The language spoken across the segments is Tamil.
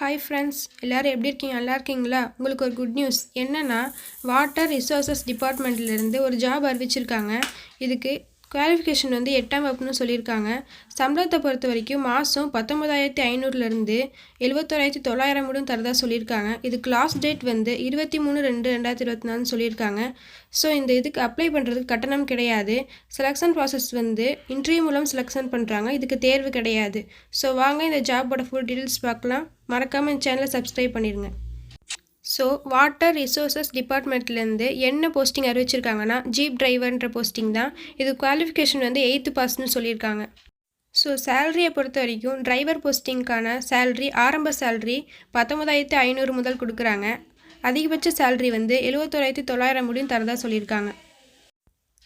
ஹாய் ஃப்ரெண்ட்ஸ் எல்லோரும் எப்படி இருக்கீங்க? நல்லா இருக்கீங்களா? உங்களுக்கு ஒரு குட் நியூஸ் என்னென்னா வாட்டர் ரிசோர்ஸஸ் டிபார்ட்மெண்ட்லேருந்து ஒரு ஜாப் அறிவிச்சிருக்காங்க. இதுக்கு குவாலிஃபிகேஷன் வந்து எட்டாம் வகுப்புன்னு சொல்லியிருக்காங்க. சம்பளத்தை பொறுத்த வரைக்கும் மாதம் பத்தொம்பதாயிரத்தி ஐநூறுலேருந்து எழுபத்தோராயிரத்தி தொள்ளாயிரம் முடியும் தரதாக சொல்லியிருக்காங்க. இதுக்கு லாஸ்ட் டேட் வந்து இருபத்தி மூணு ரெண்டு ரெண்டாயிரத்தி இருபத்தி நாலு சொல்லியிருக்காங்க. ஸோ இந்த இதுக்கு அப்ளை பண்ணுறதுக்கு கட்டணம் கிடையாது. செலெக்ஷன் ப்ராசஸ் வந்து இன்டர்வியூ மூலம் செலெக்ஷன் பண்ணுறாங்க இதுக்கு தேர்வு கிடையாது. ஸோ வாங்க இந்த ஜாபோட ஃபுல் டீட்டெயில்ஸ் பார்க்கலாம். மறக்காமல் இந்த சேனலை சப்ஸ்கிரைப் பண்ணிடுங்க ஸோ வாட்டர் ரிசோர்ஸஸ் டிபார்ட்மெண்ட்லேருந்து என்ன போஸ்டிங் அறிவிச்சிருக்காங்கன்னா ஜீப் டிரைவர்ன்ற போஸ்டிங் தான். இது குவாலிஃபிகேஷன் வந்து எயித்து பாஸ்னு சொல்லியிருக்காங்க. ஸோ சேலரியை பொறுத்த வரைக்கும் டிரைவர் போஸ்டிங்க்கான சேல்ரி ஆரம்ப சேல்ரி பத்தொம்பதாயிரத்து ஐநூறு முதல் கொடுக்குறாங்க. அதிகபட்ச சேல்ரி வந்து எழுபத்தோராயிரத்தி தொள்ளாயிரம் முடியும் தரதாக சொல்லியிருக்காங்க.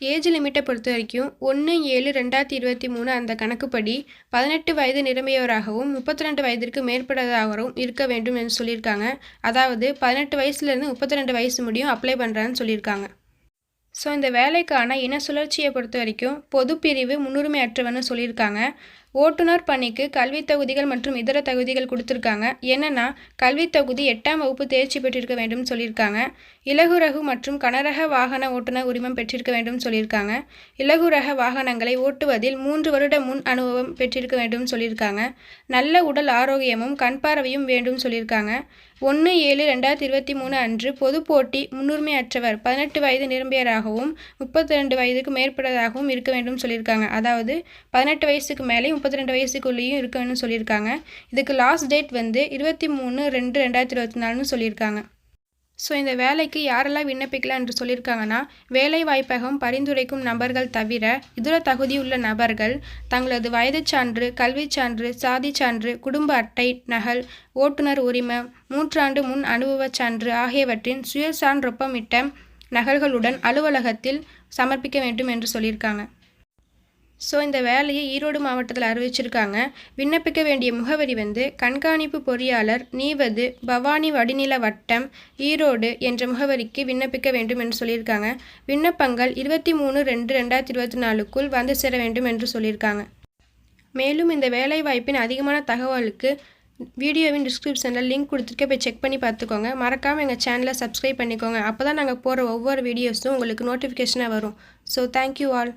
ஏஜ் லிமிட்டை பொறுத்த வரைக்கும் ஒன்று ஏழு ரெண்டாயிரத்தி இருபத்தி மூணு அந்த கணக்குப்படி பதினெட்டு வயது நிரம்பியவராகவும் முப்பத்தி ரெண்டு வயதிற்கு மேற்பட்டதாகவும் இருக்க வேண்டும் என்று சொல்லியிருக்காங்க. அதாவது பதினெட்டு வயசுலேருந்து முப்பத்தி ரெண்டு வயசு முடியும் அப்ளை பண்ணுறான்னு சொல்லியிருக்காங்க. ஸோ இந்த வேலைக்கான இன சுழற்சியை பொறுத்த வரைக்கும் பொது பிரிவு முன்னுரிமை அற்றவன்னு சொல்லியிருக்காங்க. ஓட்டுநர் பணிக்கு கல்வி தகுதிகள் மற்றும் இதர தகுதிகள் கொடுத்துருக்காங்க. என்னென்னா கல்வி தகுதி எட்டாம் வகுப்பு தேர்ச்சி பெற்றிருக்க வேண்டும் சொல்லியிருக்காங்க. இலகுரகு மற்றும் கனரக வாகன ஓட்டுநர் உரிமம் பெற்றிருக்க வேண்டும் சொல்லியிருக்காங்க. இலகுரக வாகனங்களை ஓட்டுவதில் மூன்று வருட முன் அனுபவம் பெற்றிருக்க வேண்டும் சொல்லியிருக்காங்க. நல்ல உடல் ஆரோக்கியமும் கண் பார்வையும் வேண்டும் சொல்லியிருக்காங்க. ஒன்று ஏழு ரெண்டாயிரத்தி இருபத்தி மூணு அன்று பொது போட்டி முன்னுரிமையற்றவர். பதினெட்டு வயது நிரம்பியராகவும் முப்பத்தி ரெண்டு வயதுக்கு மேற்பட்டதாகவும் இருக்க வேண்டும் சொல்லியிருக்காங்க. அதாவது பதினெட்டு வயசுக்கு மேலே முப்பத்தி ரெண்டு வயசுக்குள்ளேயும் இருக்க சொல்லியிருக்காங்க. இதுக்கு லாஸ்ட் டேட் வந்து இருபத்தி மூணு ரெண்டு ரெண்டாயிரத்தி இருபத்தி நாலுன்னு சொல்லியிருக்காங்க. ஸோ இந்த வேலைக்கு யாரெல்லாம் விண்ணப்பிக்கலாம் என்று சொல்லியிருக்காங்கன்னா வேலை வாய்ப்பகம் பரிந்துரைக்கும் நபர்கள் தவிர இதர தகுதியுள்ள நபர்கள் தங்களது வயது சான்று கல்வி சான்று சாதி சான்று குடும்ப அட்டை நகல் ஓட்டுநர் உரிமம் மூன்றாண்டு முன் அனுபவச் சான்று ஆகியவற்றின் சுயசான்றொப்பமிட்ட நகல்களுடன் அலுவலகத்தில் சமர்ப்பிக்க வேண்டும் என்று சொல்லியிருக்காங்க. ஸோ இந்த வேலையை ஈரோடு மாவட்டத்தில் அறிவிச்சிருக்காங்க. விண்ணப்பிக்க வேண்டிய முகவரி வந்து கண்காணிப்பு பொறியாளர் நீவது பவானி வடிநில வட்டம் ஈரோடு என்ற முகவரிக்கு விண்ணப்பிக்க வேண்டும் என்று சொல்லியிருக்காங்க. விண்ணப்பங்கள் இருபத்தி மூணு ரெண்டு ரெண்டாயிரத்தி இருபத்தி நாலுக்குள் வந்து சேர வேண்டும் என்று சொல்லியிருக்காங்க. மேலும் இந்த வேலைவாய்ப்பின் அதிகமான தகவலுக்கு வீடியோவின் டிஸ்கிரிப்ஷனில் லிங்க் கொடுத்துருக்க போய் செக் பண்ணி பார்த்துக்கோங்க. மறக்காமல் எங்கள் சேனலை சப்ஸ்கிரைப் பண்ணிக்கோங்க. அப்போ தான் நாங்கள் போகிற ஒவ்வொரு வீடியோஸும் உங்களுக்கு நோட்டிஃபிகேஷனாக வரும். So thank you all